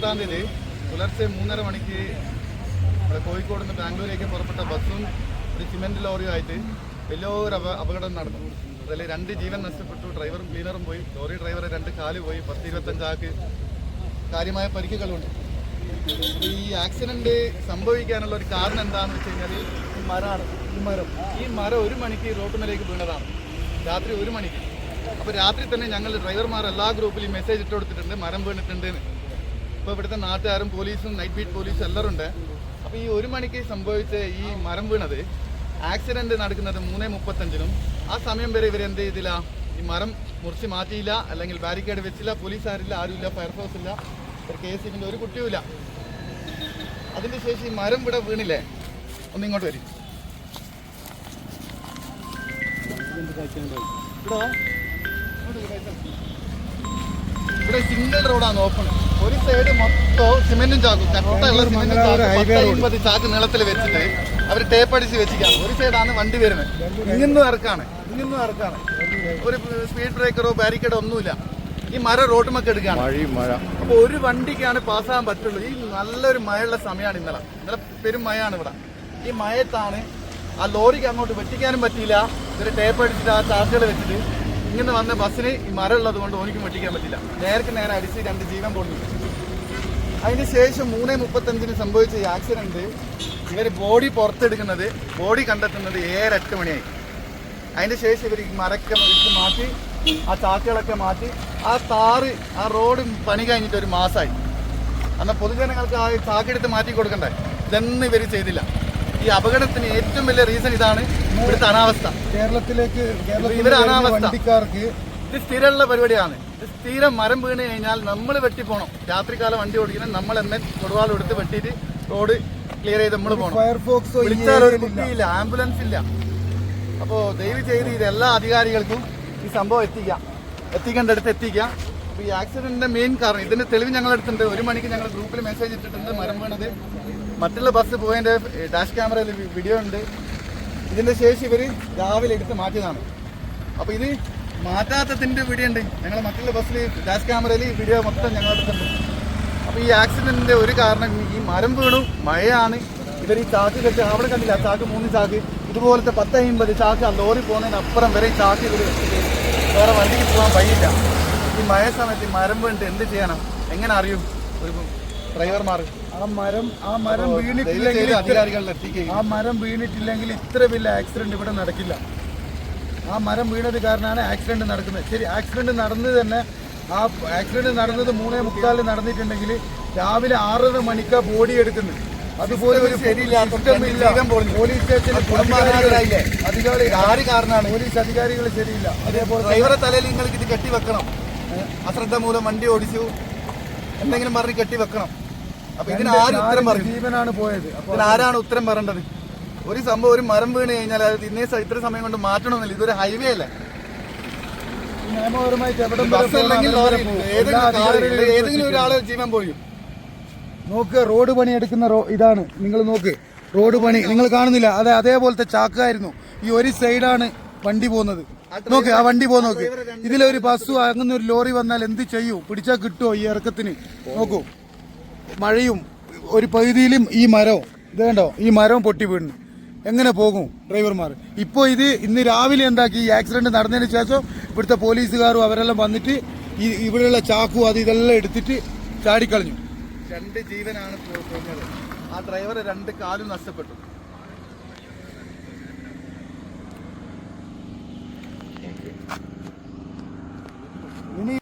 പത്താം തീയതി പുലർച്ചെ മൂന്നര മണിക്ക് നമ്മുടെ കോഴിക്കോട് നിന്ന് ബാംഗ്ലൂരേക്ക് പുറപ്പെട്ട ബസ്സും ഒരു സിമെന്റ് ലോറിയുമായിട്ട് വലിയൊരു അപ അപകടം നടന്നു. അതിൽ രണ്ട് ജീവൻ നഷ്ടപ്പെട്ടു ഡ്രൈവറും ക്ലീനറും പോയി. ലോറി ഡ്രൈവറെ രണ്ട് കാൽ പോയി പത്ത് ഇരുപത്തഞ്ചാക്ക് കാര്യമായ പരിക്കുകളുണ്ട്. ഈ ആക്സിഡന്റ് സംഭവിക്കാനുള്ള ഒരു കാരണം എന്താണെന്ന് വെച്ച് കഴിഞ്ഞാൽ ഈ മരമാണ് ഈ മരം. ഈ മരം ഒരു മണിക്ക് റോട്ടുമലേക്ക് വീണതാണ്. രാത്രി ഒരു മണിക്ക്. അപ്പോൾ രാത്രി തന്നെ ഞങ്ങൾ ഡ്രൈവർമാർ എല്ലാ ഗ്രൂപ്പിലും മെസ്സേജ് ഇട്ട് കൊടുത്തിട്ടുണ്ട് മരം വീണിട്ടുണ്ട് ഇപ്പോൾ ഇവിടുത്തെ നാട്ടുകാരും പോലീസും നൈറ്റ് ബീറ്റ് പോലീസും എല്ലാവരും ഉണ്ട്. അപ്പോൾ ഈ ഒരു മണിക്ക് സംഭവിച്ച ഈ മരം വീണത് ആക്സിഡന്റ് നടക്കുന്നത് മൂന്നേ മുപ്പത്തഞ്ചിനും. ആ സമയം വരെ ഇവർ എന്ത് ചെയ്തില്ല? ഈ മരം മുറിച്ച് മാറ്റിയില്ല അല്ലെങ്കിൽ ബാരിക്കേഡ് വെച്ചില്ല പോലീസ് ആരില്ല ആരുമില്ല ഫയർഫോഴ്സ് ഇല്ല ഒരു കെ എസ് ഒരു കുട്ടിയുമില്ല അതിന്റെ ശേഷം ഈ മരം ഇവിടെ വീണില്ലേ? ഒന്ന് ഇങ്ങോട്ട് വരും. ഇവിടെ? സിംഗിൾ റോഡാണ് ഓപ്പൺ ഒരു സൈഡ് മൊത്തം സിമെന്റും ചാക്കും. കട്ടയുള്ള സിമെന്റും ചാക്കും. അമ്പത് ചാക്ക് നീളത്തിൽ വെച്ചിട്ട് അവർ ടേപ്പ് അടിച്ച് വെച്ചിരിക്കുകയാണ്. ഒരു സൈഡാണ് വണ്ടി വരുന്നത്. ഇങ്ങന്നും ഇറക്കാണ് ഇങ്ങന്നും ഇറക്കാണ് ഒരു സ്പീഡ് ബ്രേക്കറോ ബാരിക്കേഡോ ഒന്നുമില്ല. ഈ മരം റോഡുമൊക്കെ എടുക്കുകയാണ്. മഴ അപ്പൊ ഒരു വണ്ടിക്കാണ് പാസ്സാകാൻ പറ്റുള്ളൂ. ഈ നല്ലൊരു മഴയുള്ള സമയമാണ് ഇന്നലെ. ഇന്നലെ പെരും മഴയാണ് ഇവിടെ. ഈ മയത്താണ് ആ ലോറിക്ക് അങ്ങോട്ട് വെട്ടിക്കാനും പറ്റിയില്ല. ഇവർ ടേപ്പ് അടിച്ചിട്ട് ആ ചാർജുകൾ വെച്ചിട്ട് ഇങ്ങനെ വന്ന ബസ്സിന് ഈ മരം ഉള്ളത് കൊണ്ട് ഓനിക്കും വെട്ടിക്കാൻ പറ്റില്ല. നേർക്ക് നേരെ അടിച്ച് രണ്ട് ജീവൻ പൊളിഞ്ഞു അതിന് ശേഷം മൂന്നേ മുപ്പത്തഞ്ചിന് സംഭവിച്ച ഈ ആക്സിഡന്റ് ഇവർ ബോഡി പുറത്തെടുക്കുന്നത് ബോഡി കണ്ടെത്തുന്നത് ഏഴ് എട്ട് മണിയായി. അതിന്റെ ശേഷം ഇവർ മരക്കെ ഇട്ട് മാറ്റി ആ ചാക്കുകളൊക്കെ മാറ്റി ആ താറ് ആ റോഡ് പണി കഴിഞ്ഞിട്ട് ഒരു മാസമായി അന്ന് പൊതുജനങ്ങൾക്ക് ആ ചാക്കെടുത്ത് മാറ്റി കൊടുക്കണ്ടേ? ഇതൊന്നും ഇവർ ചെയ്തില്ല. ഈ അപകടത്തിന് ഏറ്റവും വലിയ റീസൺ ഇതാണ് ഇവിടുത്തെ അനാവസ്ഥ. കേരളത്തിലേക്ക് ഇവരെ അനാവസ്ഥ. വണ്ടിക്കാർക്ക് ഇത് സ്ഥിരമുള്ള പരിപാടിയാണ്. ഇത് സ്ഥിരം മരം വീണ് കഴിഞ്ഞാൽ നമ്മൾ വെട്ടിപ്പോണം. രാത്രികാലം വണ്ടി ഓടിക്കണം നമ്മൾ എന്നെ കൊടുവാൾ എടുത്ത് വെട്ടിയിട്ട് റോഡ് ക്ലിയർ ചെയ്ത് നമ്മൾ പോകണം ഫയർഫോക്സോ ഈ ഒരു കുട്ടിയില്ല ആംബുലൻസ് ഇല്ല. അപ്പോൾ ദയവ് ചെയ്ത് ഇത് എല്ലാ അധികാരികൾക്കും ഈ സംഭവം എത്തിക്കാം എത്തിക്കേണ്ടടുത്ത് എത്തിക്കാം അപ്പോൾ ഈ ആക്സിഡന്റിന്റെ മെയിൻ കാരണം ഇതിന്റെ തെളിവ് ഞങ്ങളെടുത്തിട്ടുണ്ട് ഒരു മണിക്ക് ഞങ്ങൾ ഗ്രൂപ്പിൽ മെസ്സേജ് ഇട്ടിട്ടുണ്ട് മരം വീണത്. മറ്റുള്ള ബസ് പോയതിന്റെ ഡാഷ് ക്യാമറയിൽ വീഡിയോ ഉണ്ട്. ഇതിന്റെ ശേഷം ഇവർ രാവിലെ എടുത്ത് മാറ്റിയതാണ്. അപ്പോൾ ഇത് മാറ്റാത്തതിന്റെ വീഡിയോ ഉണ്ട്. ഞങ്ങൾ മറ്റുള്ള ബസ്സിൽ ഡാഷ് ക്യാമറയിൽ വീഡിയോ മൊത്തം ഞങ്ങളെടുത്തുണ്ട് അപ്പോൾ അപ്പൊ ഈ ആക്സിഡന്റിന്റെ ഒരു കാരണം ഈ മരം വീണു മഴയാണ്. ഇവർ ഈ ചാക്ക് കെട്ടി അവിടെ കണ്ടില്ല ചാക്ക് മൂന്ന് ചാക്ക്? ഇതുപോലത്തെ പത്ത് അമ്പത് ചാക്ക് ആ ലോറി പോകുന്നതിന് അപ്പുറം വരെ ചാക്ക് ഇവർ വേറെ വണ്ടിക്ക് പോകാൻ വഴിയില്ല. ഈ മഴ സമയത്ത് ഈ മരം വീണിട്ട് എന്ത് ചെയ്യണം? എങ്ങനെ അറിയും? ഒരു ഡ്രൈവർമാർ. ആ മരം ആ മരം വീണിട്ടില്ലെങ്കിൽ അധികാരികളിൽ എത്തിക്കുക. ആ മരം വീണിട്ടില്ലെങ്കിൽ ഇത്ര വലിയ ആക്സിഡന്റ് ഇവിടെ നടക്കില്ല. ആ മരം വീണത് കാരണമാണ് ആക്സിഡന്റ് നടക്കുന്നത്. ശരി ആക്സിഡന്റ് നടന്നത് തന്നെ ആ ആക്സിഡന്റ് നടന്നത് മൂന്നേ മുക്കാലിൽ നടന്നിട്ടുണ്ടെങ്കിൽ രാവിലെ ആറര മണിക്കാ ബോഡി എടുക്കുന്നത്. അതുപോലെ ഒരു ഇല്ല. പോലീസ് സ്റ്റേഷനിൽ? അധികാരി ആര് കാരണമാണ്? പോലീസ് അധികാരികൾ ശരിയില്ല. അതേപോലെ ഡ്രൈവറെ തലയിൽ നിങ്ങൾക്ക് ഇത് കെട്ടി വെക്കണം അശ്രദ്ധ മൂലം വണ്ടി ഓടിച്ചു. എന്തെങ്കിലും പറഞ്ഞ് കെട്ടി വെക്കണം അപ്പൊ ഇതിന് ആര് ഉത്തരം പറയും? ജീവനാണ് പോയത്. അപ്പൊ ഇതിന് ആരാണ് ഉത്തരം പറയേണ്ടത്? ഒരു സംഭവം ഒരു മരം വീണ് കഴിഞ്ഞാൽ അത് ഇന്നേ ഇത്ര സമയം കൊണ്ട് മാറ്റണമെന്നില്ല. ഇതൊരു ഹൈവേ അല്ലേ? ഈ നിയമപരമായിട്ട് എവിടെ വരെ ബസ് അല്ലെങ്കിൽ പോകണം, ലോറി പോകും. ഏതെങ്കിലും കാറ് ഏതെങ്കിലും ഒരാളെ ജീവൻ പോയി. നോക്ക് റോഡ് പണി എടുക്കുന്ന റോ ഇതാണ്. നിങ്ങൾ നോക്ക് റോഡ് പണി നിങ്ങൾ കാണുന്നില്ല. അതെ അതേപോലത്തെ ചാക്കായിരുന്നു. ഈ ഒരു സൈഡാണ് വണ്ടി പോകുന്നത്. നോക്ക് ആ വണ്ടി പോ നോക്ക്. ഇതിലൊരു ബസ് അങ്ങനെ ഒരു ലോറി വന്നാൽ എന്ത് ചെയ്യും? പിടിച്ചാൽ കിട്ടുമോ ഈ ഇറക്കത്തിന്? നോക്കൂ. മഴയും ഒരു പകുതിയിലും ഈ മരവും. ഇത് കണ്ടോ? ഈ മരവും പൊട്ടി വീണു. എങ്ങനെ പോകും ഡ്രൈവർമാർ? ഇപ്പോൾ ഇത് ഇന്ന് രാവിലെ എന്താക്കി? ഈ ആക്സിഡന്റ് നടന്നതിന് ശേഷം ഇവിടുത്തെ പോലീസുകാരും അവരെല്ലാം വന്നിട്ട് ഈ ഇവിടെയുള്ള ചാക്കും അത് ഇതെല്ലാം എടുത്തിട്ട് ചാടിക്കളഞ്ഞു. രണ്ട് ജീവനാണ് ആ ഡ്രൈവർ രണ്ട് കാലും നഷ്ടപ്പെട്ടു.